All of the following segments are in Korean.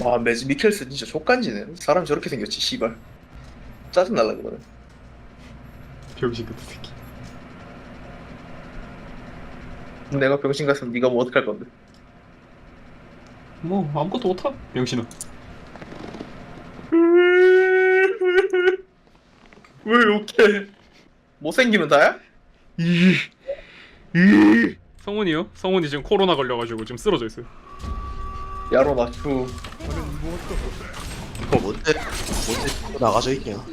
와 매즈 미켈스 진짜 족간지네 사람 저렇게 생겼지 씨발 짜증날라 그거는 병신 같은 새끼. 내가 병신 같으면 네가 뭐 어떡할 건데 뭐 아무것도 못하. 병신아. 왜 욕해 못생기면 다야? 성훈이요? 성훈이 지금 코로나 걸려가지고 지금 쓰러져 있어요. 야로 나추. 이거 뭔데? 뭔데 나가져 있냐?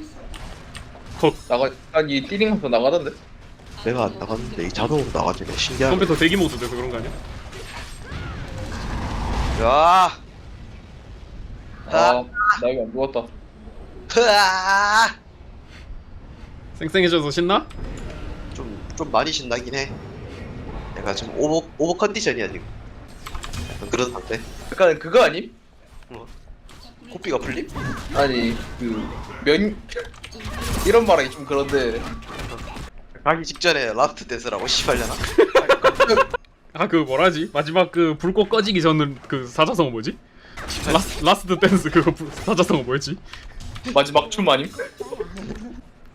나가 아니 띠링하면서 나가던데? 내가 안 나갔는데 이 자동으로 나가지네. 신기하네. 컴퓨터 대기 모드 돼서 그런 거 아니야? 야! 아나 이거 안 죽었다. 흐아! 쌩쌩해져서 신나? 좀, 좀 많이 신나긴 해. 내가 지금 오버, 오버 컨디션이야 지금 그런 상태 약간 그거 아님? 코피가 풀림? 아니 그 면 이런 말하기 좀 그런데 가기 직전에 라스트 댄스라고 씨발려나? 아 그 뭐라지? 마지막 그 불꽃 꺼지기 전 그 사자성어 뭐지? 라스, 라스트 댄스 그거 불- 사자성어 뭐였지? 마지막 춤 아님?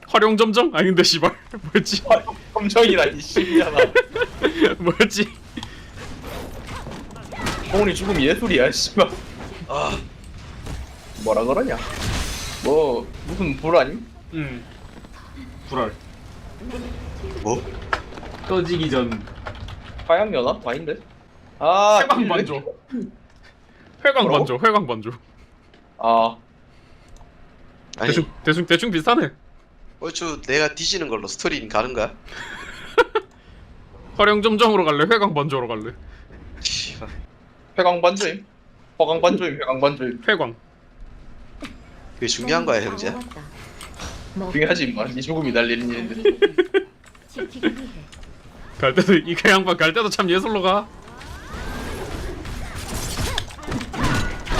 활용점정? 아닌데 씨발 뭐였지? 검정이라니 씨발아 뭐였지? 성훈이 죽음 예술이야 씨발 아 뭐라 그러냐 뭐 무슨 불 아님? 음 불알 뭐? 꺼지기 전 연화? 아닌데? 아 회광 반조 회광 뭐라고? 반조 회광 반조 아 아니 대충 대충 대충 비슷하네 얼추 내가 뒤지는 걸로 스토리는 가는 거야? 활용 점정으로 갈래? 회광 반조로 갈래? 씨발 회광 반조임. 허광 반조임 회광 그게 중요한 거야 형제. 중요하지 임마 네 죽음이 달리는 일인데. 갈 때도 이그 양반 갈 때도 참 예술로 가.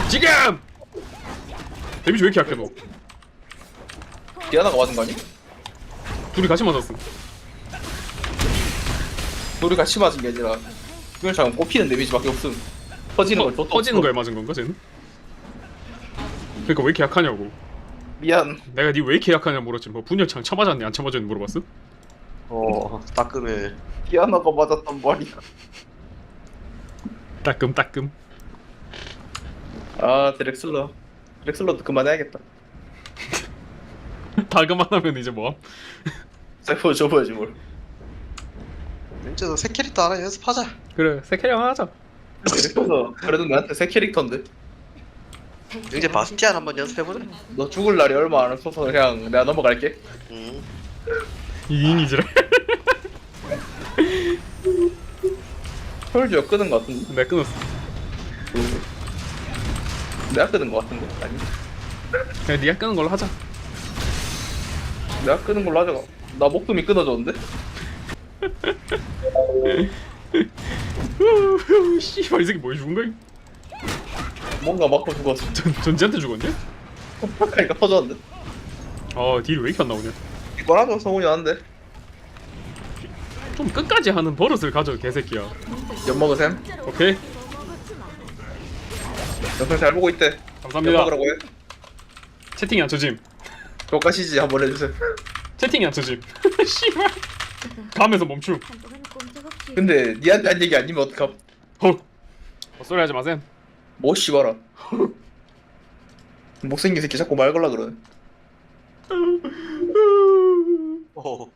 지금! 데미지 왜 이렇게 약해 너? 디아나가 맞은 거 아니? 둘이 같이 맞았어. 우리 같이 맞은 게 아니라 그냥 잠깐 꼽히는 데미지밖에 없음 터지는 걸 터, 줬다 터지는 거에 맞은 건가 쟤는? 그러니까 왜 이렇게 약하냐고. 미안. 내가 니 왜 이렇게 약하냐 물었지. 뭐 분열창 쳐맞았니 안 쳐맞았니 물어봤어? 어 따끔해. 디아나가 맞았단 말이야. 따끔 따끔. 아 드렉슬러. 드렉슬러도 그만해야겠다. 다 그만 하면 이제 뭐함? 세포 줘봐야지 뭘 형제 너새 캐릭터 하나 연습하자. 그래 세캐리 하나 하자 드렉슬러 그래도 나한테 새 캐릭터인데? 형제 바스티안 한번 연습해보자. 너 죽을 날이 얼마 안 없어서 그냥 내가 넘어갈게. 음. 이인이지라 혈주가 끄는 거 같은데? 내가 끊었어. 내가 끄는 거 같은데? 아니. 그냥 니가 끄는 걸로 하자. 내가 끄는 걸로 하자 나 목숨이 끊어졌는데? 우후, 씨발 이 새끼 뭐 죽은 거야? 뭔가 맞고 죽었어 전, 전지한테 죽었냐? 팍하니까 터졌는데. 아 딜이 왜 이렇게 안 나오냐? 이걸 하죠 성훈이 하는데. 좀 끝까지 하는 버릇을 가져 개새끼야. 엿먹으셈. 오케이. 영상 잘 보고 있대. 감사합니다. 엿먹으라고 해. 채팅이 안 쳐짐. 교과시지 한번 해주세요. 채팅이 안 쳐짐. 씨발. 감에서 멈춤. 한동안 근데 니한테 한 얘기 아니면 어떡함? 헐. 헛소리 하지 마셈. 뭐 씨발아. 못생긴 새끼 자꾸 말 걸라 그러네. 어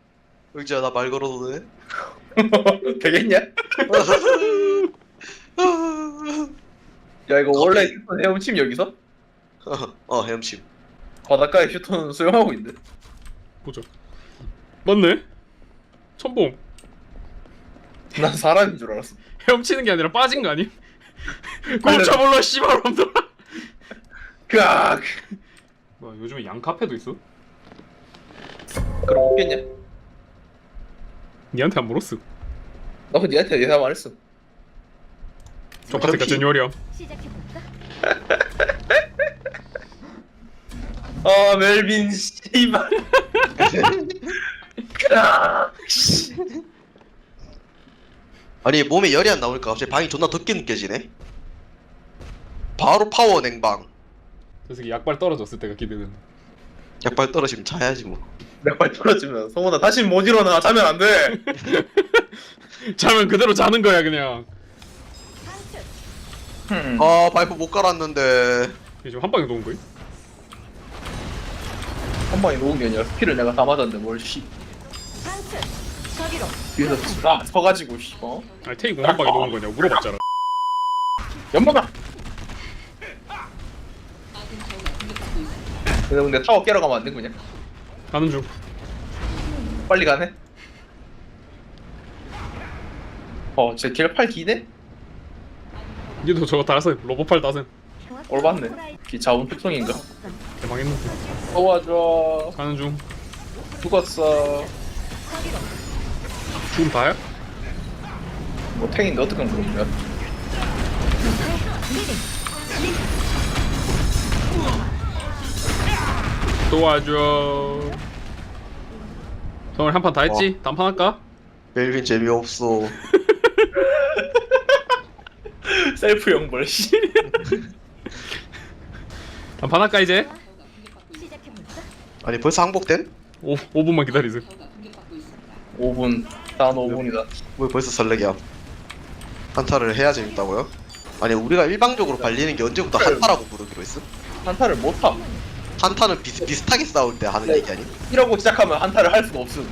형제야 나 말 걸어도 돼? 되겠냐? 야 이거 원래 휴톤 헤엄침 여기서? 어 헤엄침. 바닷가에 휴톤 수영하고 있는데. 보자. 맞네? 첨봉 난 사람인 줄 알았어 헤엄치는 게 아니라 빠진 거 아님? 꼼쳐볼라 씨발 놈들아 그악 와 요즘에 양 카페도 있어? 그럼 없겠냐? 니한테 안 물었어 나 그 니한테 예상 안 했어 똑같으니까 제니얼이야 시작해볼까? 아 멜빈 씨발 씨. 아니 몸에 열이 안 나오니까 갑자기 방이 존나 덥게 느껴지네 바로 파워 냉방. 저 새끼 약발 떨어졌을 때가 기대된다 약발 떨어지면 자야지 뭐. 내발 떨어지면 성훈아 다시 못 일어나 자면 안 돼. 자면 그대로 자는 거야 그냥 음. 아 바이프 못 갈았는데. 이게 지금 한 방에 놓은 거임? 한 방에 놓은 게 아니라 스킬을 내가 다 맞았는데 뭘 씨. 저기로. 뒤에서 아 서가지고 씨. 어? 아니 테이 공한 방에 놓은 거냐고 물어봤잖아 연마가. 근데 근데 타워 깨러 가면 안 된 거냐? 가는 중 빨리 가네. 어, 제 길팔 기네? 니도 저거 다셈 로봇팔 다셈 올봤네. 기 자원 특성인가? 대망했는데 도와줘. 가는 중 죽었어. 저기로. 죽음 다야? 뭐 탱인데 어떻게 물어보냐? 리딩. 도와줘 정을 한판 다 했지? 단판 할까? 멜빈 재미없어. 셀프 영벌 씨. 단판 할까 이제? 아니 벌써 항복된? 오, 5분만 기다리세요 5분. 단 5분이다. 왜 벌써 설레기야? 한타를 해야 재밌다고요? 아니 우리가 일방적으로 발리는 게 언제부터 한타라고 부르기로 했어? 한타를 못 함. 한타는 비슷, 비슷하게 싸울 때 하는 네. 얘기 아니? 이러고 시작하면 한타를 할 수가 없음.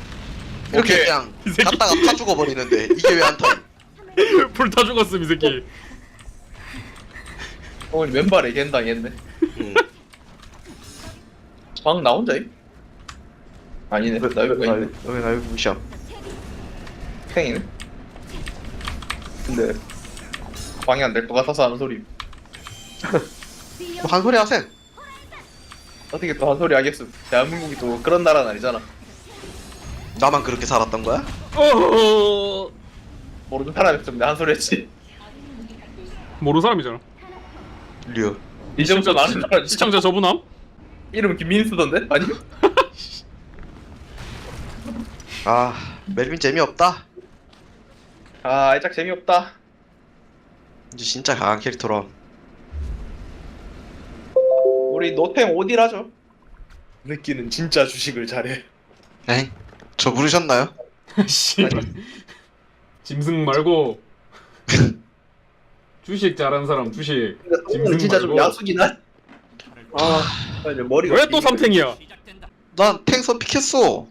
이렇게 오케이. 그냥 이 새끼. 갔다가 파 죽어버리는데 이게 왜 한타야? 불타 죽었음 이 새끼 오늘 맨발에 겐 당 했네. 응. 방나 혼자임? 아니네. 나 여기 있네. 여기 무시함? 탱이네. 근데 방이 안될 것 같아서 하는 소리. 뭐한 소리 하셈. 어떻게 또 한 소리 하겠음. 대한민국이 또 그런 나라는 아니잖아. 나만 그렇게 살았던 거야? 어... 모르는 사람이었으면 내한 소리 했지. 모르는 사람이잖아 류. 이제부터 나는 사람 시청자 저분함? 이름 김민수던데? 아니? 아 멜빈 재미없다. 아 알짝 재미없다. 이제 진짜 강한 캐릭터로. 우리 노템 오디라죠. 느끼는 진짜 주식을 잘해. 에이 저 부르셨나요? 씨 짐승 말고 주식 잘하는 사람 주식 오늘 진짜 좀 말고. 야수긴 한. 아 이제 머리가. 왜 또 삼탱이야? 난 탱선 픽했어.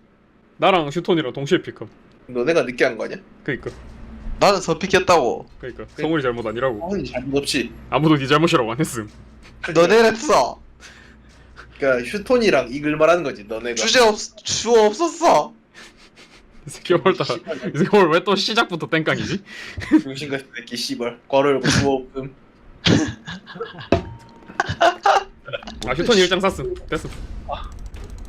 나랑 슈톤이랑 동시에 픽업 너네가 늦게 한 거 아니야? 그니까 나는 선 픽했다고. 그니까 성훈이 잘못 아니라고 아니 잘못 없지. 아무도 네 잘못이라고 안 했음 너네랬어. 그러니까 휴톤이랑 이글 말하는 거지. 너네가. 주제 없 주어 없었어. 이 새끼 오늘 다- 이 새끼 오늘 왜또 시작부터 땡깡이지? 중심 같은 새끼 씨발. 괄호 열고 주어 없음. 아 휴톤이 일장 샀음 됐음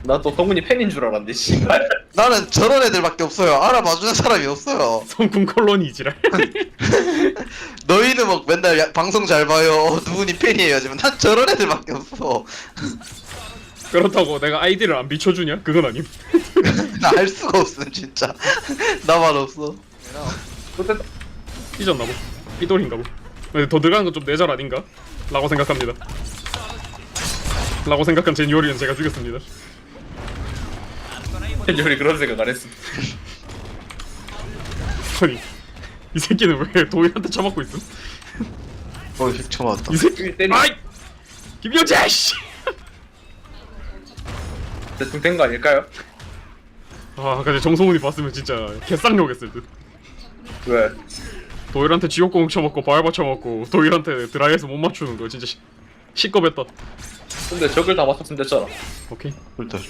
나 또 성훈이 팬인 줄 알았는데 씨발. 나는 저런 애들밖에 없어요. 알아봐주는 사람이 없어요. 성군 콜로니 지랄 너희는 막 맨날 야- 방송 잘 봐요. 누구니 팬이에요. 하지만 난 저런 애들밖에 없어. 그렇다고 내가 아이디를 안 비춰주냐? 그건 아님 나할 수가 없음 진짜. 나만 없어. 그때 삐졌나 보 삐돌인가 보 근데 더 들어가는 건좀 내절 아닌가? 라고 생각합니다 라고 생각한 제니오리는 제가 죽였습니다 팬들이 그런 생각 안 했음. 아니 이 새끼는 왜 도일한테 처맞고 있음? 어, 휙쳐 맞았다. 이 새끼 때리. 아이! 김영재 씨! 대충 된 거 아닐까요? 아 근데 정성훈이 봤으면 진짜 개쌍욕했을 듯 왜? 도일한테 지옥공 쳐먹고 바알바 쳐먹고 도일한테 드라이에서 못 맞추는 거 진짜 시, 시겁했다 근데 적을 다 맞췄으면 됐잖아. 오케이 일단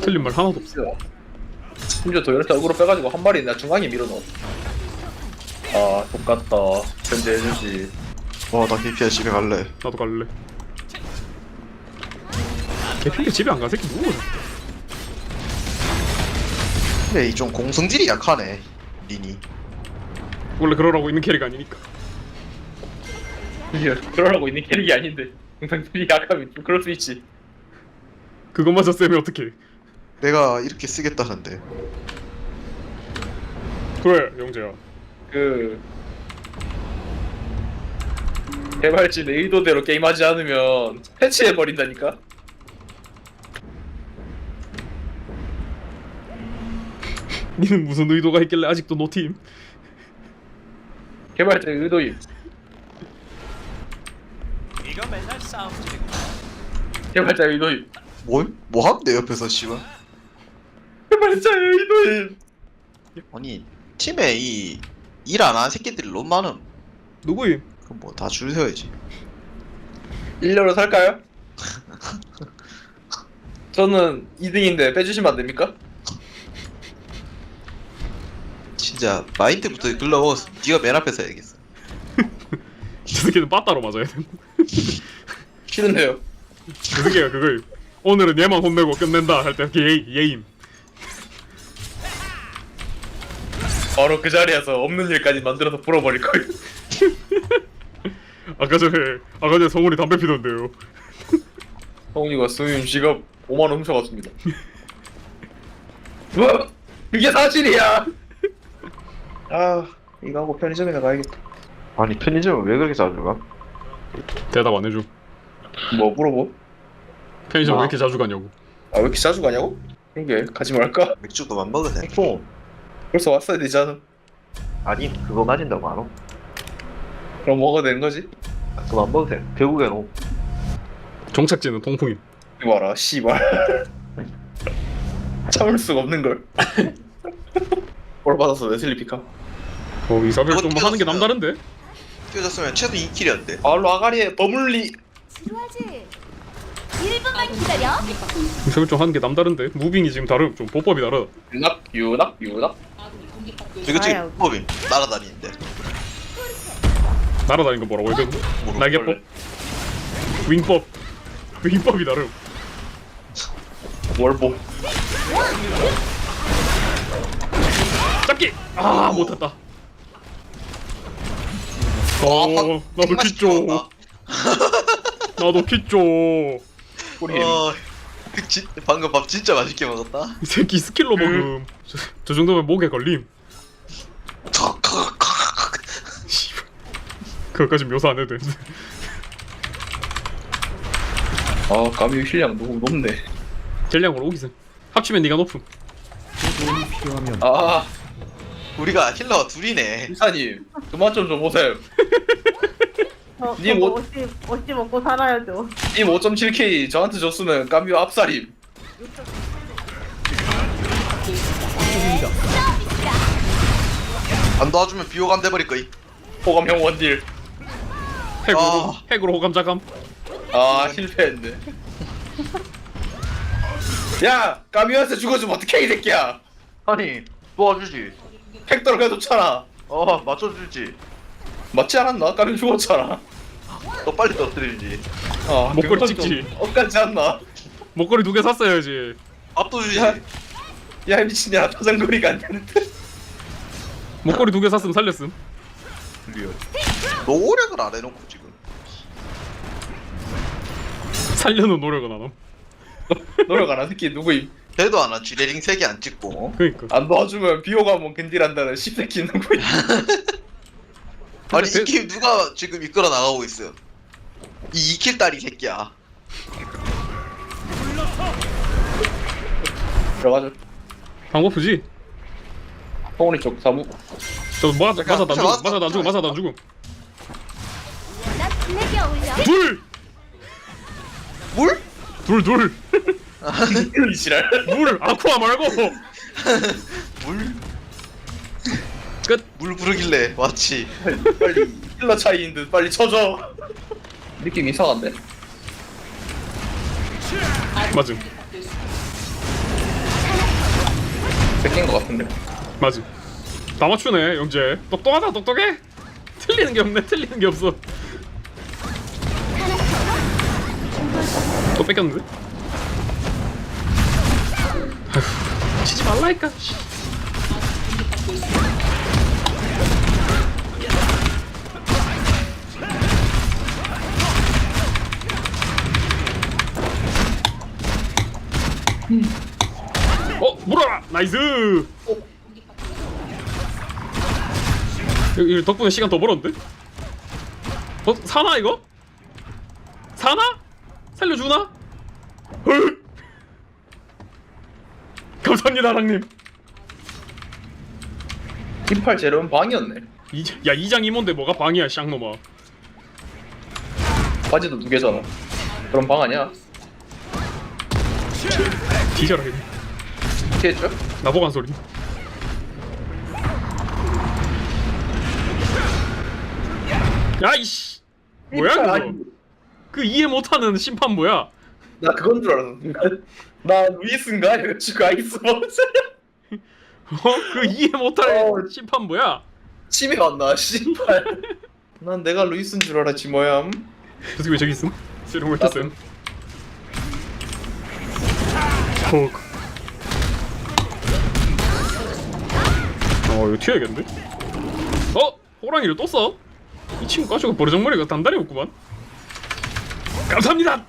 틀린 말 하나도 없어 심지어 도열한테 어그로 빼가지고 한 마리 나 중앙에 밀어넣어. 아, 똑같다. 견제해주지. 와나 KPI 집에 갈래. 나도 갈래 개핑게 집에 안간 새끼 누구야? 근데 이 좀 공성질이 약하네. 리니. 원래 그러라고 있는 캐릭 아니니까 이게 그러라고 있는 캐릭이 아닌데. 영상들이 약하면 좀 그럴 수 있지. 그것마저 쌤이 어떻게 내가 이렇게 쓰겠다는데. 그래 영재야 그 개발진 의도대로 게임하지 않으면 패치해 버린다니까? 니는 무슨 의도가 있길래 아직도 노팀? 개발자 의도임 이거 맨날 싸움 지르고 개발자 의도임 뭘? 뭐 하는데 옆에서 씨발 개발자 의도임 아니 팀에 이 일 안 하는 새끼들이 너무 많음 누구임? 그럼 뭐 다 줄 세워야지 일렬로 살까요? 저는 2등인데 빼주시면 안 됩니까? 진짜 마인드부터 글러먹었어 니가 맨 앞에서 해야겠어 저 새끼는 빠따로 맞아야 돼. 싫은데요 그 새끼가 그거임. 오늘은 얘만 혼내고 끝낸다 할 때 예임. 예임. 바로 그 자리에서 없는 일까지 만들어서 풀어버릴 거예요 아까 전에 아까 전에 성훈이 담배 피던데요. 성훈이가 수임 지갑 5만 원 훔쳐갔습니다 뭐? 그게 사실이야 아 이거 하고 편의점이나 가야겠다 아니 편의점은 왜 그렇게 자주 가? 대답 안 해줘. 뭐 물어보? 편의점 뭐? 왜 이렇게 자주 가냐고. 아 왜 이렇게 자주 가냐고? 그러게 가지 말까? 맥주도만 먹으세 총 벌써 왔어야 되지 않아? 아니 그거 맞은다고 안 오? 그럼 먹어도 되는 거지? 그만 먹으세요 결국엔 오 정착지는 통풍임. 이거 봐라 씨발 참을 수가 없는 걸 뭘 받았어 웨슬리 피카 어 이사벨 좀 그거 하는 게 남다른데? 뛰어졌으면 최소 2킬이었는데 바로 아가리에 버물리 지루하지? 1분만 기다려. 이사벨 좀 하는 게 남다른데? 무빙이 지금 다름. 좀 보법이 다르다. 유낙 유낙 유낙 이거 지금 법이 날아다니는데 날아다니는 거 뭐라고 해야 되나? 날개법? 윙법. 윙법이 다름. 월보 잡기! 아 못했다. 어 나도 아, 퀴죠. 나도 퀴죠. 꼬리 어, 진, 방금 밥 진짜 맛있게 먹었다 이 새끼 스킬로 먹음. 저, 저 정도면 목에 걸림. 씨발. 그것까지 묘사 안 해도 되는데. 아 까미 힐량 너무 높네 젤량으로 오기선. 합치면 네가 높음. 아 우리가 힐러가 둘이네 이사님 그만 좀좀 보세요 저, 님 옷- 어찌, 어찌 먹고 살아야죠. 님 5.7K 저한테 줬으면 까미오 압살임. 안 도와주면 비호감 돼버릴 거이? 호감형 원딜. 핵으로 아. 핵으로 호감 자감. 아 실패했네. 야 까미오한테 죽어주면 어떡해 이 새끼야. 아니 도와주지. 팩더로 그냥 좋잖아 어 맞춰주지 맞지 않았나? 까미 죽었잖아 더 빨리 떨어뜨리지 아 목걸이 그건 찍지. 좀 엇가지 않나? 목걸이 두 개 샀어야지. 밥도 주지 야. 야 미친년아 타장거리가 안 되는데 목걸이 두 개 샀으면 살렸음. 노력을 안 해놓고 지금 살려는 노력은 안 함. 노력 안한 새끼 누구임? 배도 안 하지 레링 3개 안 찍고 그니까. 안 도와주면 비호감은 근딜한다는 씹새끼 누구임? 아니 이 게임 누가 지금 이끌어 나가고 있어요 이 2킬 딸이 새끼야 들어가죠 방법프지. 성훈이 쪽 사무 저 맞아 맞아 안 죽음. 맞아, 맞아 안 죽음. 맞아. 나 어울려. 둘. 물? 둘 둘. 이 지랄 물 아쿠아 말고. 물? 끝. 물 부르길래 왔지 빨리 힐러 차이인 듯 빨리 쳐줘 느낌 이상한데? 맞음. 뺏긴 것 같은데 맞음. 다 맞추네 영재. 똑똑하다 똑똑해. 틀리는 게 없네. 틀리는 게 없어. 또 뺏겼는데? 치지 말라니까. 나이스. 이- 이 덕분에 시간 더 벌었는데? 어 사나 이거? 사나? 살려주나? 헐. 감사합니다 랑님. 긴팔 재료는 방이었네 이, 야 이장 이모인데 뭐가 방이야 쌍놈아. 바지도 두 개잖아 그럼 방 아니야? 뒤져라 이거. 피했죠? 나보고 한 소리. 야이씨. 뭐야 그거? 그 이해 못하는 심판 뭐야? 나 그건 줄 알았어 나 루이스인가? 이래가지고 아이스 먹었어요 어? 그 이해 못할 어. 심판 뭐야? 치매가 안 나, 씨발. 난 내가 루이스인 줄 알았지 뭐야. 저 새끼 왜 저기 있음? 쓰레기 왜 이렇게 어 이거 튀어야겠는데? 어? 호랑이를 또 써? 이 친구 가지고 버르장머리가 단단히 없구만 감사합니다!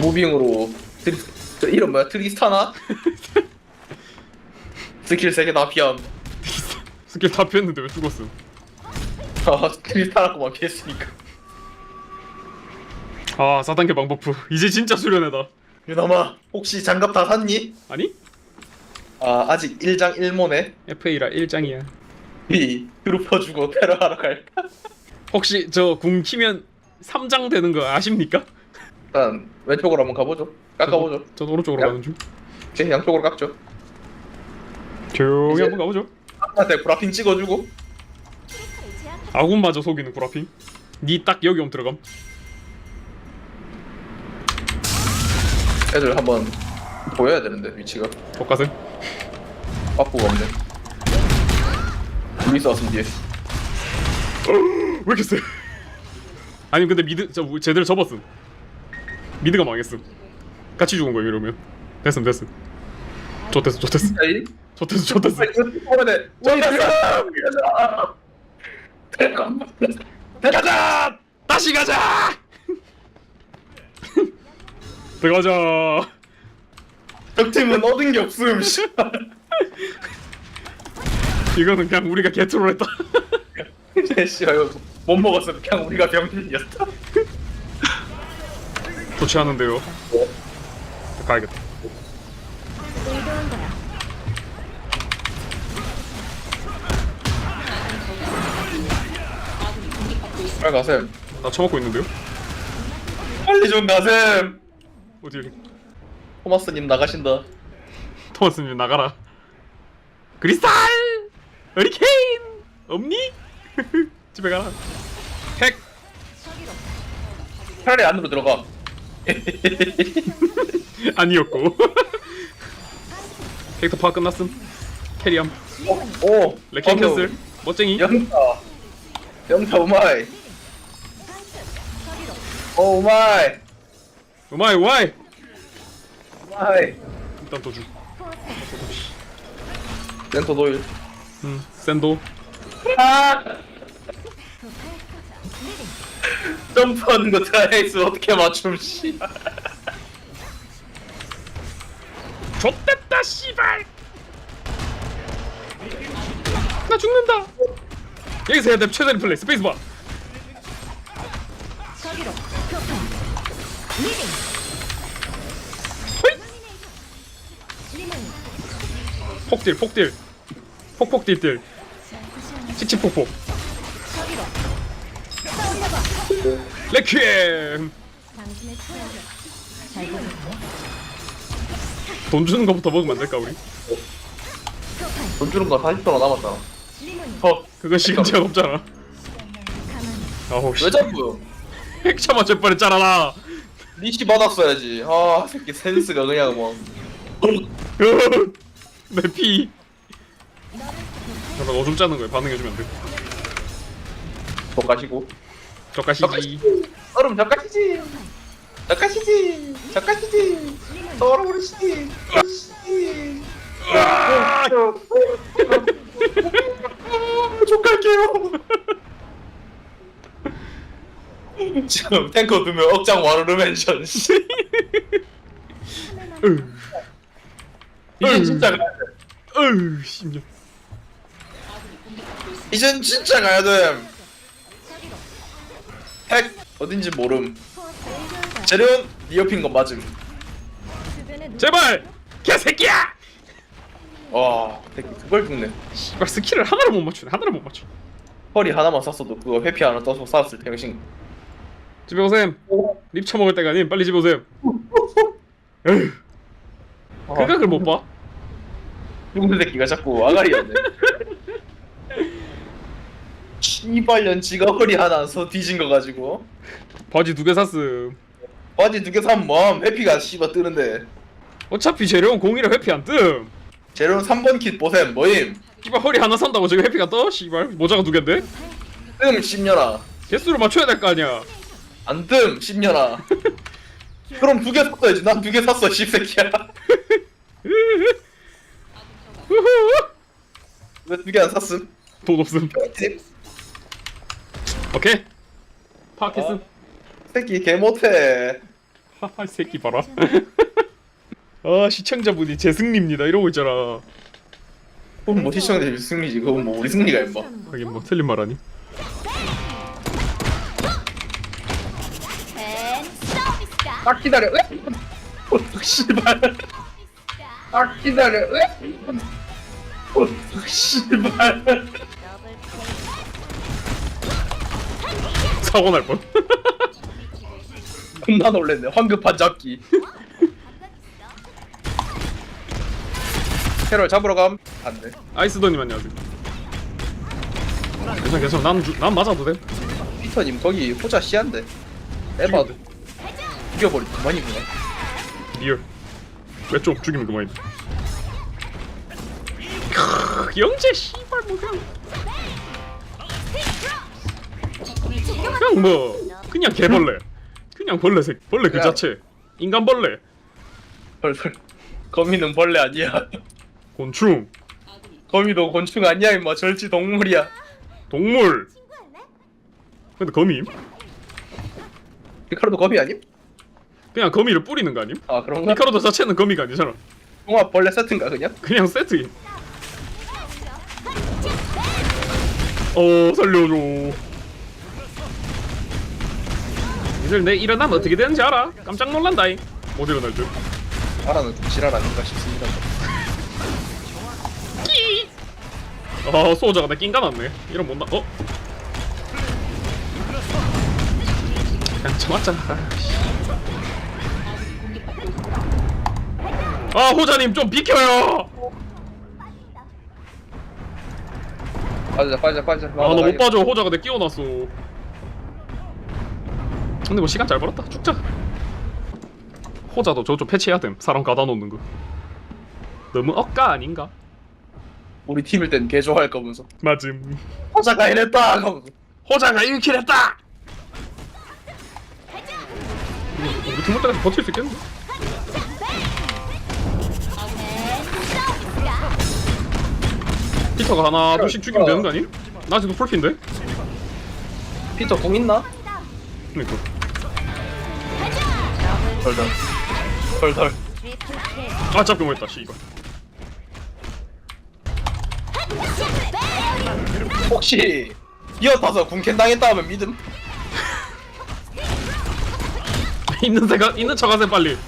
무빙으로 트리, 저 이름 뭐야? 트리스타나? 스킬 3개 다 피함. 스킬 다 피했는데 왜 죽었음? 아, 트리스타나고만 피했으니까. 아 4단계 방법프 이제 진짜 수련회다 유남아, 혹시 장갑 다 샀니? 아니? 아, 아직 1장 1모네. FA라 1장이야 비, 트루퍼 주고 테러 하러 갈까? 혹시 저 궁 키면 3장 되는 거 아십니까? 일단 왼쪽으로 한번 가보죠. 깎아보죠. 전 오른쪽으로 야. 가는 중 오케이, 양쪽으로 깎죠. 조용히 이제- 한번 가보죠 한테 브라핑 찍어주고. 아군 마저 속이는 구라핑 니 딱 여기 옴 들어감 애들 한번 보여야 되는데, 위치가. 독가슴 빠꾸가 없네. 루이스 왔으면 뒤에. 왜 이렇게 세? 아니 근데 미드 저 제대로 접었음 미드가 망했음 같이 죽은 거야 이러면 됐음 됐음 좋댔어 좋댔어 에이? 좋댔어 좋댔어 오래돼. 가자. 다시 가자 들어가자 적팀은 얻은 게 없음. 이거는 그냥 우리가 개트롤 했다 이제 씨발 이거 못 먹었어. 그냥 우리가 병신이었다. 않은데요 가야겠다 의도한. 빨리 가셈. 나 처먹고 있는데요 빨리 좀 가셈. 어디 토마스님 나가신다. 토마스님 나가라 크리스탈 허리케인 없니? 집에 가라 핵 차라리 안으로 들어가. 아니었고 캐릭터 파악 끝났음 캐리함 오. 레킹 캔슬 멋쟁이 영타. 영타 오마이. 오 오마이. 우마이 우마이 오마이. 일단 도주 렌터 도일. 음 샌도 아. 점프하는 거 트라이스 어떻게 맞춤 씨. 좆됐다 씨발 나 죽는다 여기서 해야 돼 최선의 플레이 스페이스바 저기로. 리딩. 폭딜 폭딜 폭폭딜딜 칙칙폭폭. 레퀴엠. 돈 주는 거부터 먹으면 안 될까 우리? 돈 주는 거 40도나 남았잖아. 리문. 어. 그거 시간 제한 없잖아. 아우 씨 왜 자꾸 핵차 맞을 뻔했잖아 나 리시 받았어야지. 아 새끼 센스가 그냥 뭐. 내 피 잠깐 오줌 짜는 거에 반응해주면 돼더 가시고. 저까시지 얼음 젓가시지. 젓가시지. 젓가시지. 얼어버리시지. 젓가시지. 족갈게요. 지금 탱커 두면 억장 와르르 멘션. 씨. 이게 진짜 어휴 심장 이젠 진짜 가야 됨. 핵 어딘지 모름. 재련 니 옆인 건 맞음. 제발! 개새끼야! 와, 새끼 그걸 죽네. 씨발 스킬을 하나를 못 맞추네. 하나를 못 맞춰. 허리 하나만 쐈어도 그거 회피 하나 떠서 쐈을 때 형신. 집에 오셈. 립 처먹을 때가 아닌 빨리 집에 오셈. 에휴. 아, 그각을 못봐 죽는 새끼가 자꾸 아가리였네. 씨발년 지가 허리 하나 안써 뒤진 거 가지고. 바지 두 개 샀음. 바지 두 개 사면 뭐함 회피가 씨발 뜨는데. 어차피 재료는 공이라 회피 안뜸. 재련 3번 킷 보셈 뭐임? 씨발 허리 하나 산다고 지금 회피가 떠? 씨발 모자가 두 갠데? 뜸 10년아. 개수를 맞춰야 될 거 아니야. 안뜸 10년아. 그럼 두 개 샀어야지. 난 두 개 샀어 씹새끼야 왜두 개 안 샀음? 돈 없음. 오케이. 파악했음. 어. 새끼 개 못해. 하하 이 새끼 봐라. 아 시청자분이 제 승리입니다. 이러고 있잖아. 그건 뭐 시청자 승리지? 그건 뭐 우리 승리가 임마. 하긴 뭐 틀린 말 아니. 딱 기다려. 왜? 어, 씨발. 딱 기다려. 왜? 어, 씨발. 사고 날 뻔. 겁나 놀랬네. 황급한 잡기. 캐롤 잡으러 감. 안 돼 아이스더님 안녕하세요. 괜찮아 괜찮아. 난, 주, 난 맞아도 돼. 피터님 거기 호자 씨한데. 에바도. 죽여버리 그만이구나. 리얼. 왜좀 죽이면 그만이다. 크, 영재 씨발 뭐 그냥. 그냥 뭐 그냥 개벌레. 그냥 벌레 색 벌레 그 야. 자체. 인간 벌레. 헐헐 거미는 벌레 아니야. 곤충. 거미도 곤충 아니야 임마. 절지 동물이야. 동물. 근데 거미 피카르도 거미 아님? 그냥 거미를 뿌리는 거 아님? 아 그런가? 피카로도 자체는 거미가 아니잖아. 종합 벌레 세트인가 그냥? 그냥 세트임 어 살려줘. 이들 내 일어나면 어떻게 되는지 알아? 깜짝 놀란다잉. 못 일어날 줄. 알아는 좀 지랄 아닌가 싶습니다. 아 소자가 나 낑가났네. 이런 못나 어? 그냥 참았자. 아 호자님 좀 비켜요 빠지자 빠지자 빠지자 아 나 못 빠져 호자가 내 끼워놨어 근데 뭐 시간 잘 벌었다 죽자 호자도 저거 좀 패치해야 됨 사람 가다 놓는 거 너무 억까 아닌가? 우리 팀일 땐 개 좋아할 거면서 맞음 호자가 하면서 호자가 1킬 했다 이거 우리 팀 때까지 버틸 수 있겠는데? 피터가 하나 둘씩 죽이면 되는 거 아니? 나 지금 풀핀데? 피터 공 있나? 그니까 덜덜 덜덜. 아 잡기 못했다 씨발 혹시 이어타서 군캔 당했다 하면 믿음? 있는 새가 있는 척하세요 빨리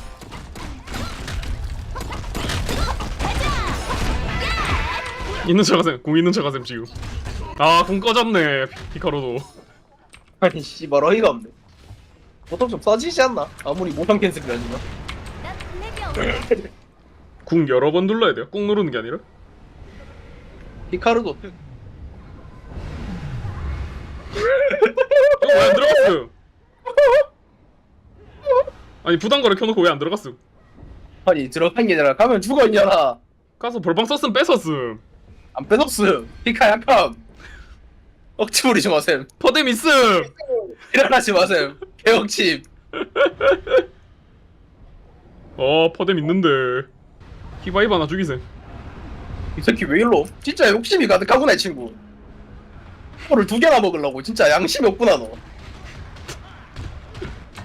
있는 척하세요 궁 있는 척하세요 지금. 아궁 꺼졌네 피- 피카로도. 아니 씨발 어이가 없네. 보통 좀 써지지 않나? 아무리 모션 캔슬이 아니면. 궁 여러 번 눌러야 돼요? 꾹 누르는 게 아니라? 히카르도 이거 왜 안 들어갔어 아니 부담거를 켜놓고 왜 안 들어갔어 아니 들어간 게 아니라 가면 죽어 있냐라 가서 벌방 썼음 뺏었음 안 뺏었음 히카 약함. 억지 부리지 마셈. 퍼뎀 있음. 일어나지 마셈. 개억침. 어 퍼뎀 있는데. 히바이바 하나 죽이셈. 이 새끼 왜 일로 진짜 욕심이 가득하구나 이 친구. 코를 두 개나 먹으려고. 진짜 양심이 없구나 너.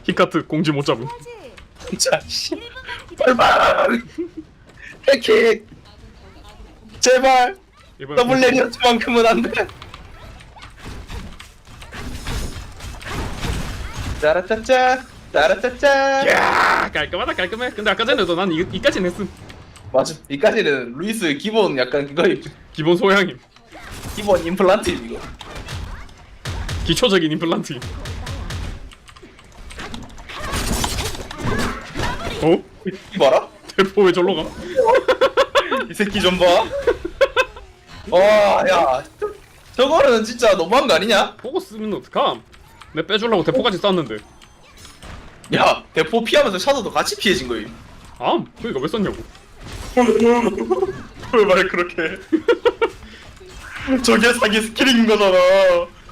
히카트 공지 못 잡음. 진짜 씨. 발발 해킹 제발 더블 레니어트만큼은 안 돼. 따라짜짜 따라짜짜. 야 깔끔하다 깔끔해 근데 아까 전에도 난 이, 이까지는 했음 맞아. 이까지는 루이스 기본 약간 거의 기본 소양임 기본 임플란트 이거. 기초적인 임플란트 어? 이 봐라. 대포 왜 절로 가? 이 새끼 좀 봐. 와, 야, 저- 저거는 진짜 너무한 거 아니냐? 보고 쓰면 어떡함 내 빼주려고 대포까지 쐈는데 야, 대포 피하면서 샤도도 같이 피해진 거임. 암 그니까 왜 썼냐고 왜 말 그렇게? 해? 저게 사기 스킬인 거잖아.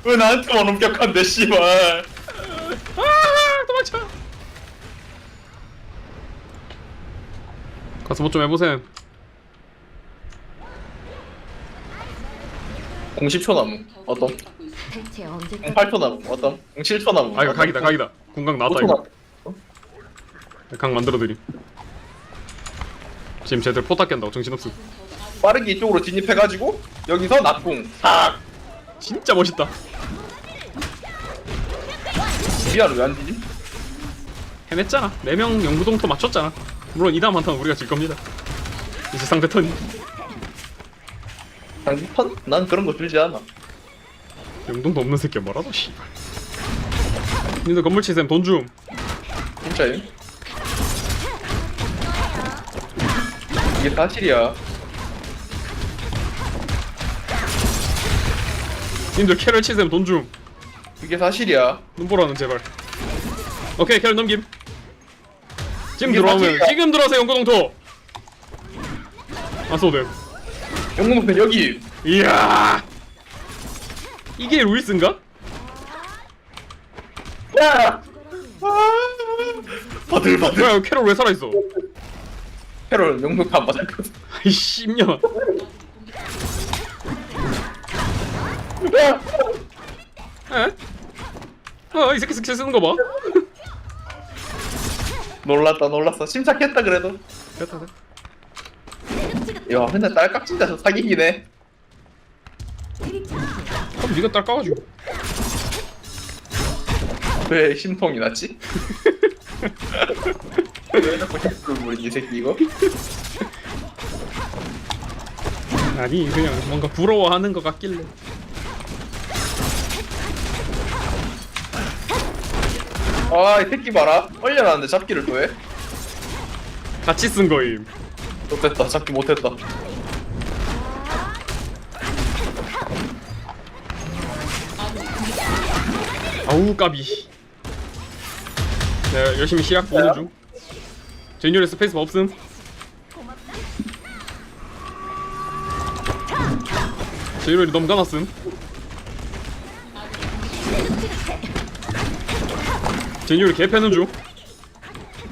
왜 나한테만 엄격한데, 씨발. 아 도망쳐 가서 뭐 좀 해보셈 공 10초 남음. 어떤? 대체 언제 공 8초 남음. 어떤? 공 7초 남음. 아 이거 각이다 각이다 공각 나왔다 5초 이거 남음. 각 만들어드림 지금 쟤들 포탑 깬다고 정신없음 빠르게 이쪽으로 진입해가지고 여기서 낙궁. 탁. 진짜 멋있다 미안해 왜안 지지? 해냈잖아 4명 영구동토 맞췄잖아 물론 이 다음 한타는 우리가 질 겁니다 이제 상대 턴 장기판? 난 그런 거 줄지 않아. 영동도 없는 새끼야 뭐라도 씨발 니들 건물 치셈 돈 줌 진짜요? 이게 사실이야. 님들 캐럴 치셈 돈 줌 이게 사실이야. 눈보라는 제발 오케이 캐럴 넘김 지금 이게 들어오면 사실이야. 지금 들어오세요 영구동토 안 써도 돼 영웅은 여기. 이야 이게 루이스인가? 야! 바들바들. 뭐야 캐롤 왜 살아있어 캐롤 영웅 안 맞았거든. 이 씹냐 에? 어이 새끼 스킬 쓰는 거 봐 놀랐다 놀랐어. 심착했다 그래도. 됐다 됐다 야 맨날 딸깍 진짜 저 사기긴 해. 그럼 니가 딸 까가지고 왜 심통이 났지? 왜 자꾸 힘을 부리지 이 새끼 이거? 아니 그냥 뭔가 부러워하는 것 같길래 아 이 새끼 봐라. 얼려놨는데 잡기를 또 해? 같이 쓴 거임 못했다. 잡기 못했다. 아우 까비. 내가 열심히 시약 보는 중. 제뉴얼 스페이스 없음? 제뉴얼이 너무 가났음. 제뉴얼이 개패는 중.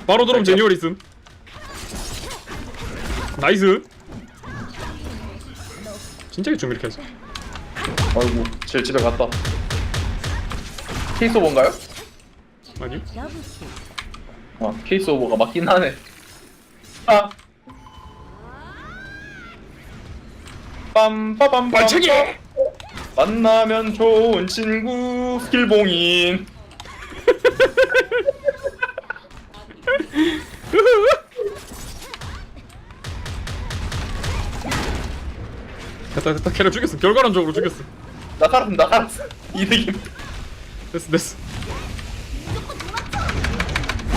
바로 들어오면 제뉴얼 있음 나이스 진짜 좀 이렇게 해서 아이고 제 집에 갔다. 케이스 오버인가요? 아니 아 케이스 오버가 맞긴 하네. 아. 빰빠밤 발차기! 만나면 좋은 친구 스킬봉인 됐다 됐다 캐를 죽였어. 결과론적으로 죽였어. 나 살았음 나 살았어 이득임 됐어 됐어